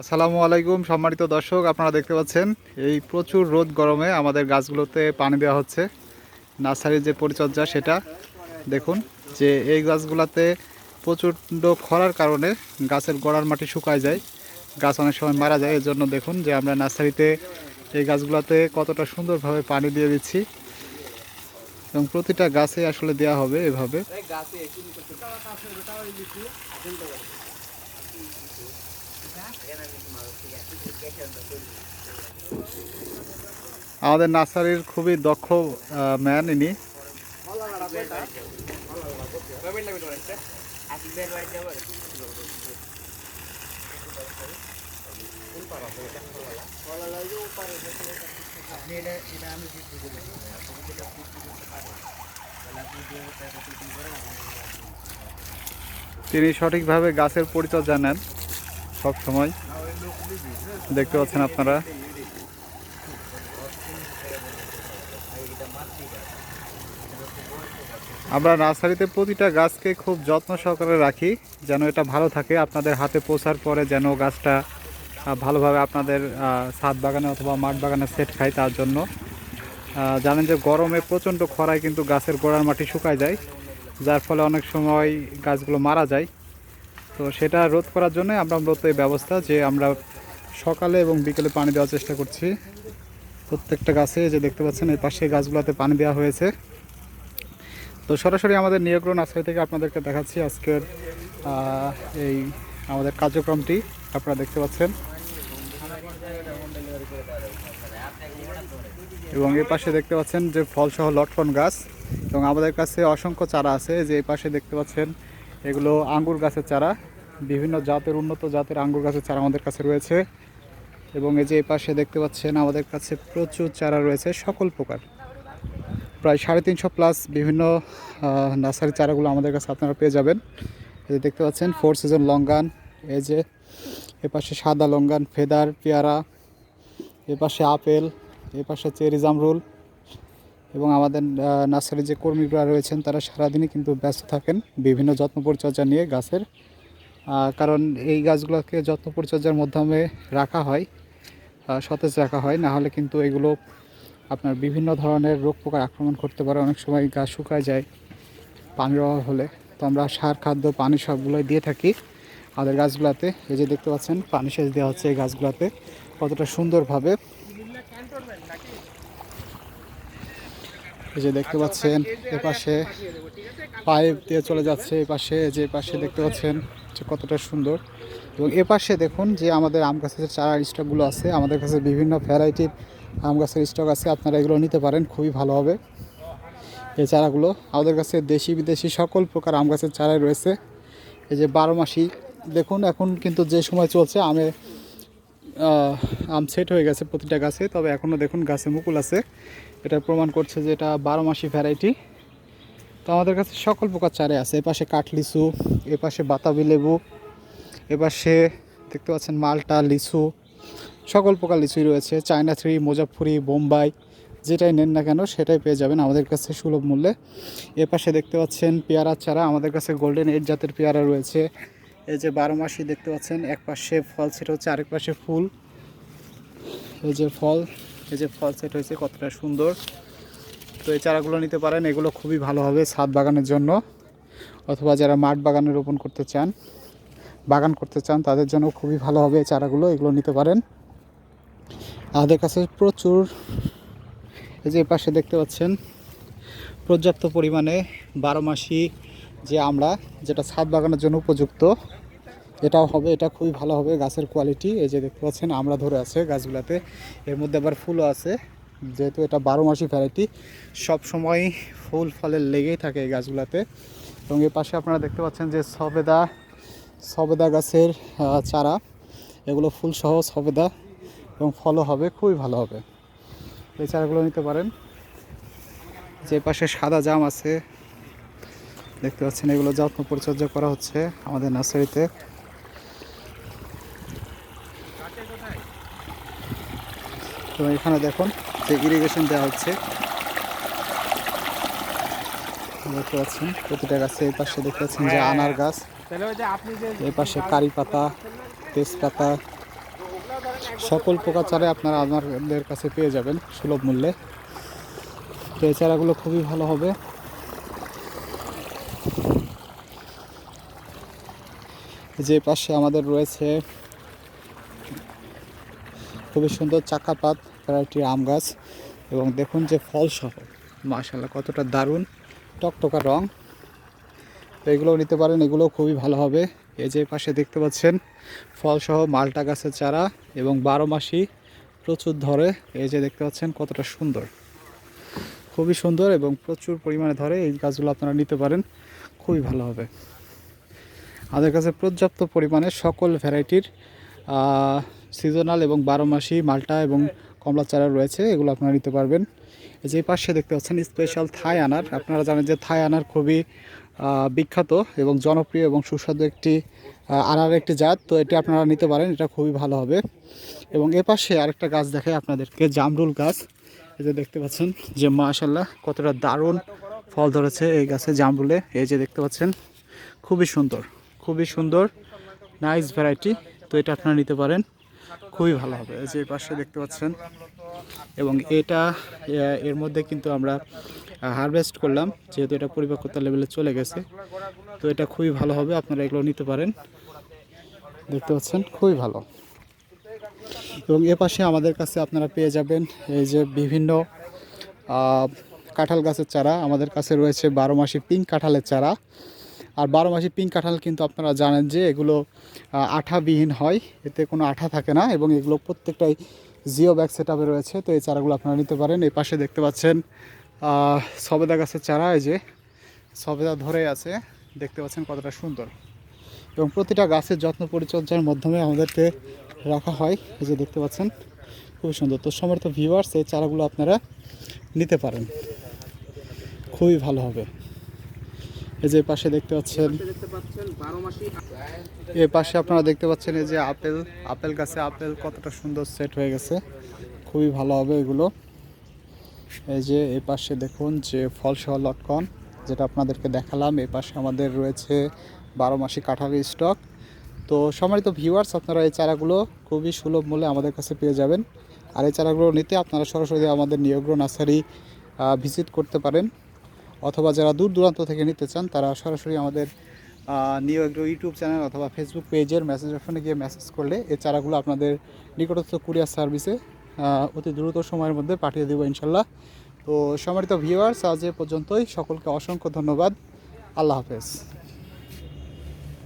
আসসালামু আলাইকুম, সম্মানিত দর্শক, আপনারা দেখতে পাচ্ছেন, এই প্রচুর রোদ গরমে আমাদের গাছগুলোতে পানি দেওয়া হচ্ছে। নার্সারির যে পরিচর্যা, সেটা দেখুন, যে এই গাছগুলোতে প্রচণ্ড খরার কারণে গাছের গোড়ার মাটি শুকায় যায়, গাছ অনেক সময় মারা যায়। এর জন্য দেখুন যে আমরা নার্সারিতে এই গাছগুলোতে কতটা সুন্দরভাবে পানি দিয়ে দিচ্ছি। এবং প্রতিটা গাছে আসলে দেওয়া হবে এভাবে। আমাদের নার্সারির খুবই দক্ষ ম্যান ইনি। তিনি সঠিকভাবে গাছের পরিচর্যা নেন। সব সময়। দেখতে পাচ্ছেন আপনারা। আমরা নার্সারিতে প্রতিটা গাছকে খুব যত্ন সহকারে রাখি, যেন এটা ভালো থাকে। আপনাদের হাতে পৌঁছার পরে যেন গাছটা ভালোভাবে আপনাদের ছাদ বাগানে অথবা মাঠ বাগানে সেট খায় তার জন্য। জানেন যে গরমে প্রচণ্ড খরায় কিন্তু গাছের গোড়ার মাটি শুকায় যায়, যার ফলে অনেক সময় গাছগুলো মারা যায়। তো সেটা রোধ করার জন্য আমরা মূলত এই ব্যবস্থা যে আমরা সকালে এবং বিকেলে পানি দেওয়ার চেষ্টা করছি। প্রত্যেকটা গাছে যে দেখতে পাচ্ছেন, এই পাশে গাছগুলোতে পানি দেওয়া হয়েছে। তো সরাসরি আমাদের নিয়োগ্রহ নার্সারি থেকে আপনাদেরকে দেখাচ্ছি আজকের এই আমাদের কার্যক্রমটি। আপনারা দেখতে পাচ্ছেন। এবং এই পাশে দেখতে পাচ্ছেন যে ফলসহ লটফন গাছ এবং আমাদের কাছে অসংখ্য চারা আছে। যে এই পাশে দেখতে পাচ্ছেন, এগুলো আঙ্গুর গাছের চারা। বিভিন্ন জাতের, উন্নত জাতের আঙ্গুর গাছের চারা আমাদের কাছে রয়েছে। এবং এই যে এই পাশে দেখতে পাচ্ছেন, আমাদের কাছে প্রচুর চারা রয়েছে, সকল প্রকার। প্রায় সাড়ে তিনশো প্লাস বিভিন্ন নার্সারি চারাগুলো আমাদের কাছে আপনারা পেয়ে যাবেন। এই যে দেখতে পাচ্ছেন ফোর সিজন লঙ্গান এই যে এপাশে সাদা লঙ্গান ফেদার পেয়ারা এপাশে আপেল এপাশে চেরি, জামরুল। এবং আমাদের নার্সারির যে কর্মীরা রয়েছেন, তারা সারাদিনই কিন্তু ব্যস্ত থাকেন, বিভিন্ন যত্ন পরিচর্যা নিয়ে গাছের কারণ এই গাছগুলোকে যত্ন পরিচর্যার মাধ্যমে রাখা হয় সতেজ রাখা হয়, না হলে কিন্তু এগুলো আপনার বিভিন্ন ধরনের রোগ পোকার আক্রমণ করতে পারে। অনেক সময় গাছ শুকায় যায় পানির অভাব হলে। তো আমরা সার, খাদ্য, পানি সবগুলোই দিয়ে থাকি আমাদের গাছগুলোতে। এই যে দেখতে পাচ্ছেন, পানি সেচ দেওয়া হচ্ছে এই গাছগুলোতে। কতটা সুন্দরভাবে এই যে দেখতে পাচ্ছেন এপাশে পাইপ দিয়ে চলে যাচ্ছে এপাশে যে পাশে দেখতে পাচ্ছেন যে কতটা সুন্দর। এবং এপাশে দেখুন যে আমাদের আম গাছের যে চারা স্টকগুলো আছে, আমাদের কাছে বিভিন্ন ভ্যারাইটির আম গাছের স্টক আছে, আপনারা এগুলো নিতে পারেন, খুবই ভালো হবে। এই চারাগুলো আমাদের কাছে দেশি বিদেশি সকল প্রকার আম গাছের চারাই রয়েছে। এই যে বারো মাসি, দেখুন এখন কিন্তু যে সময় চলছে, আমে আম সেট হয়ে গেছে প্রতিটা গাছে, তবে এখনও দেখুন গাছে মুকুল আছে। এটা প্রমাণ করছে যে এটা বারো মাসি ভ্যারাইটি তো আমাদের কাছে সকল প্রকার চারে আছে। এপাশে কাঠলিচু এপাশে বাতাবি লেবু এপাশে দেখতে পাচ্ছেন মালটা, লিচু, সকল প্রকার লিচুই রয়েছে। চায়না থ্রি মোজাফুরি বোম্বাই, যেটাই নেন না কেন সেটাই পেয়ে যাবেন আমাদের কাছে সুলভ মূল্যে। এ পাশে দেখতে পাচ্ছেন পেয়ারার চারা, আমাদের কাছে গোল্ডেন এইট জাতের পেয়ারা রয়েছে। এই যে বারো মাসি দেখতে পাচ্ছেন, এক পাশে ফল সেট হচ্ছে আরেক পাশে ফুল। এই যে ফল এই যে ফল সেট হয়েছে, কতটা সুন্দর। তো এই চারাগুলো নিতে পারেন, এগুলো খুবই ভালো হবে ছাদ বাগানের জন্য। অথবা যারা মাঠ বাগানে রোপণ করতে চান, বাগান করতে চান, তাদের জন্য খুবই ভালো হবে এই চারাগুলো, এগুলো নিতে পারেন। আমাদের কাছে প্রচুর, এই যে পাশে দেখতে পাচ্ছেন, পর্যাপ্ত পরিমাণে বারো মাসি যে আমরা, যেটা ছাদ বাগানের জন্য উপযুক্ত। এটাও হবে, এটা খুবই ভালো হবে গাছের কোয়ালিটি এই যে দেখতে পাচ্ছেন, আমরা ধরে আছে গাছগুলাতে। এর মধ্যে আবার ফুলও আছে, যেহেতু এটা বারো মাসি ভ্যারাইটি সব সময় ফুল ফলের লেগেই থাকে এই গাছগুলাতে। এবং এর পাশে আপনারা দেখতে পাচ্ছেন যে সবেদা সবেদা গাছের চারা, এগুলো ফুল সহ সবেদা এবং ফলও হবে, খুবই ভালো হবে। এই চারাগুলো নিতে পারেন। যে পাশে সাদা জাম আছে, দেখতে পাচ্ছেন এগুলো যত্ন পরিচর্যা করা হচ্ছে আমাদের নার্সারিতে। তো এখানে দেখুন, যে ইরিগেশন দেওয়া হচ্ছে। দেখতে পাচ্ছেন, প্রতিটা গাছে এই পাশে দেখতে পাচ্ছেন যে আনার গাছ। এই পাশে কারি পাতা, তেজপাতা, সকল প্রকার চারা আপনারা আমাদের কাছে পেয়ে যাবেন সুলভ মূল্যে। তো এই চারাগুলো খুবই ভালো হবে। যে পাশে আমাদের রয়েছে খুবই সুন্দর চাকাপাত ভ্যারাইটির আম গাছ। এবং দেখুন যে ফল সহ মাশাল্লাহ কতটা দারুণ, টকটকা রং। তো এগুলোও নিতে পারেন এগুলো খুবই ভালো হবে। এই যে পাশে দেখতে পাচ্ছেন ফলসহ মালটা গাছের চারা এবং বারো মাসি প্রচুর ধরে। এই যে দেখতে পাচ্ছেন, কতটা সুন্দর। খুবই সুন্দর এবং প্রচুর পরিমাণে ধরে এই গাছগুলো আপনারা নিতে পারেন, খুবই ভালো হবে। আমাদের কাছে পর্যাপ্ত পরিমাণে সকল ভ্যারাইটির সিজনাল এবং বারো মাসি, মালটা এবং কমলা চারা রয়েছে, এগুলো আপনারা নিতে পারবেন। এই যে পাশে দেখতে পাচ্ছেন স্পেশাল থাই আনার। আপনারা জানেন যে থাই আনার খুবই বিখ্যাত এবং জনপ্রিয় এবং সুস্বাদু একটি আনার একটি জাত। তো এটি আপনারা নিতে পারেন, এটা খুবই ভালো হবে। এবং এ পাশে আরেকটা গাছ দেখায় আপনাদেরকে, জামরুল গাছ। এই যে দেখতে পাচ্ছেন যে মাশাল্লাহ কতটা দারুণ ফল ধরেছে এই গাছে জামরুলে। এই যে দেখতে পাচ্ছেন, খুবই সুন্দর খুবই সুন্দর নাইস ভ্যারাইটি তো এটা আপনারা নিতে পারেন। খুবই ভালো হবে যে পাশে দেখতে পাচ্ছেন। এবং এটা এর মধ্যে কিন্তু আমরা হারভেস্ট করলাম, যেহেতু এটা পরিপক্কতা লেভেলে চলে গেছে। তো এটা খুবই ভালো হবে, আপনারা এগুলো নিতে পারেন। দেখতে পাচ্ছেন, খুবই ভালো। এবং এ পাশে আমাদের কাছে আপনারা পেয়ে যাবেন, এই যে বিভিন্ন কাঁঠাল গাছের চারা। আমাদের কাছে রয়েছে বারো মাসি পিঙ্ক কাঁঠালের চারা। আর বারো মাসি পিঙ্ক কাঁঠাল কিন্তু আপনারা জানেন যে এগুলো আঠাবিহীন হয়। এতে কোনো আঠা থাকে না এবং এগুলো প্রত্যেকটাই জিও ব্যাগ সেট রয়েছে। তো এই চারাগুলো আপনারা নিতে পারেন। এই পাশে দেখতে পাচ্ছেন সবেদা গাছের চারা, এই যে সবেদা ধরে আছে। দেখতে পাচ্ছেন কতটা সুন্দর। এবং প্রতিটা গাছের যত্ন পরিচর্যার মাধ্যমে আমাদেরকে রাখা হয়। এই যে দেখতে পাচ্ছেন, খুবই সুন্দর। তো সমর্থ ভিউয়ার্স এই চারাগুলো আপনারা নিতে পারেন। খুবই ভালো হবে। এই যে পাশে দেখতে পাচ্ছেন। এই পাশে আপনারা দেখতে পাচ্ছেন এই যে আপেল। আপেল গাছে আপেল কতটা সুন্দর সেট হয়ে গেছে। খুবই ভালো হবে এগুলো। এই যে এই পাশে দেখুন যে ফল সহ লটকন, যেটা আপনাদেরকে দেখালাম। এই পাশে আমাদের রয়েছে বারো মাসি কাঁঠালের স্টক। তো সম্মানিত ভিউয়ার্স আপনারা এই চারাগুলো খুবই সুলভ মূল্যে আমাদের কাছে পেয়ে যাবেন। আর এই চারাগুলো নিতে আপনারা সরাসরি আমাদের নিয়োগ্র নার্সারি ভিজিট করতে পারেন। অথবা যারা দূর দূরান্ত থেকে নিতে চান, তারা সরাসরি আমাদের নিউ এগ্রো ইউটিউব চ্যানেল অথবা ফেসবুক পেজের মেসেজ অপশনে গিয়ে মেসেজ করলে এই চারাগুলো আপনাদের নিকটস্থ কুরিয়ার সার্ভিসে অতি দ্রুত সময়ের মধ্যে পাঠিয়ে দেবো ইনশাল্লাহ। তো সম্মানিত ভিউয়ার্স আজ এ পর্যন্তই। সকলকে অসংখ্য ধন্যবাদ। আল্লাহ হাফেজ।